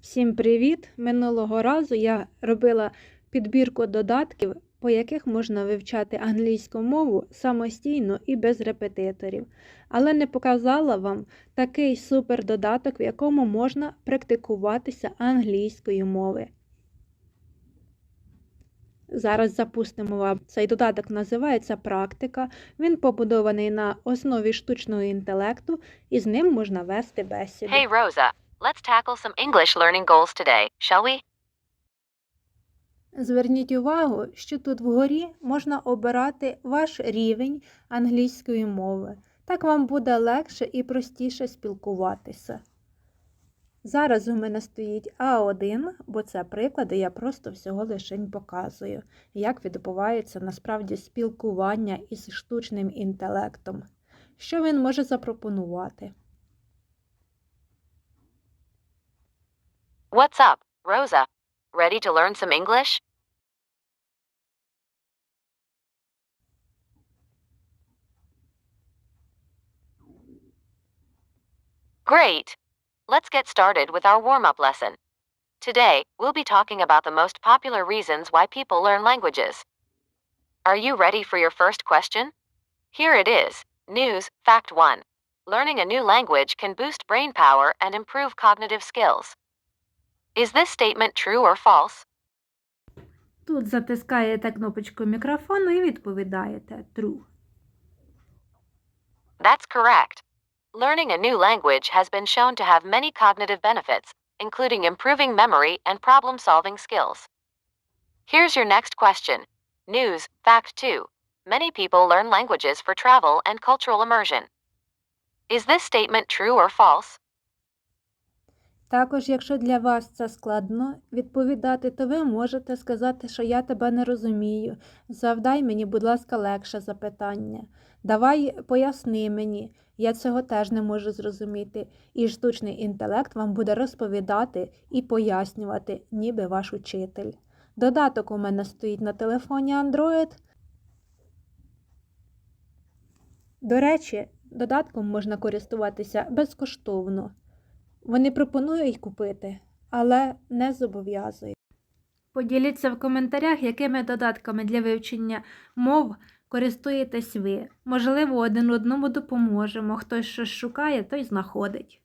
Всім привіт! Минулого разу я робила підбірку додатків, по яких можна вивчати англійську мову самостійно і без репетиторів, але не показала вам такий супер додаток, в якому можна практикуватися англійської мови. Зараз запустимо вам цей додаток, називається Практика. Він побудований на основі штучного інтелекту, і з ним можна вести бесіду. Hey Rosa, let's tackle some English learning goals today, shall we? Зверніть увагу, що тут вгорі можна обирати ваш рівень англійської мови. Так вам буде легше і простіше спілкуватися. Зараз у мене стоїть А1, бо це приклади, я просто всього лише показую, як відбувається насправді спілкування із штучним інтелектом. Що він може запропонувати? What's up, Rosa? Ready to learn some English? Great! Let's get started with our warm up lesson. Today, we'll be talking about the most popular reasons why people learn languages. Are you ready for your first question? Here it is News Fact 1. Learning a new language can boost brain power and improve cognitive skills. Is this statement true or false? Тут затискаєте кнопочку мікрофону і відповідаєте True. That's correct. Learning a new language has been shown to have many cognitive benefits, including improving memory and problem solving skills. Here's your next question News Fact 2. Many people learn languages for travel and cultural immersion. Is this statement true or false? Також, якщо для вас це складно відповідати, то ви можете сказати, що я тебе не розумію. Завдай мені, будь ласка, легше запитання. Давай поясни мені, я цього теж не можу зрозуміти. І штучний інтелект вам буде розповідати і пояснювати, ніби ваш учитель. Додаток у мене стоїть на телефоні Android. До речі, додатком можна користуватися безкоштовно. Вони пропонують купити, але не зобов'язують. Поділіться в коментарях, якими додатками для вивчення мов користуєтесь ви. Можливо, один одному допоможемо. Хтось щось шукає, той знаходить.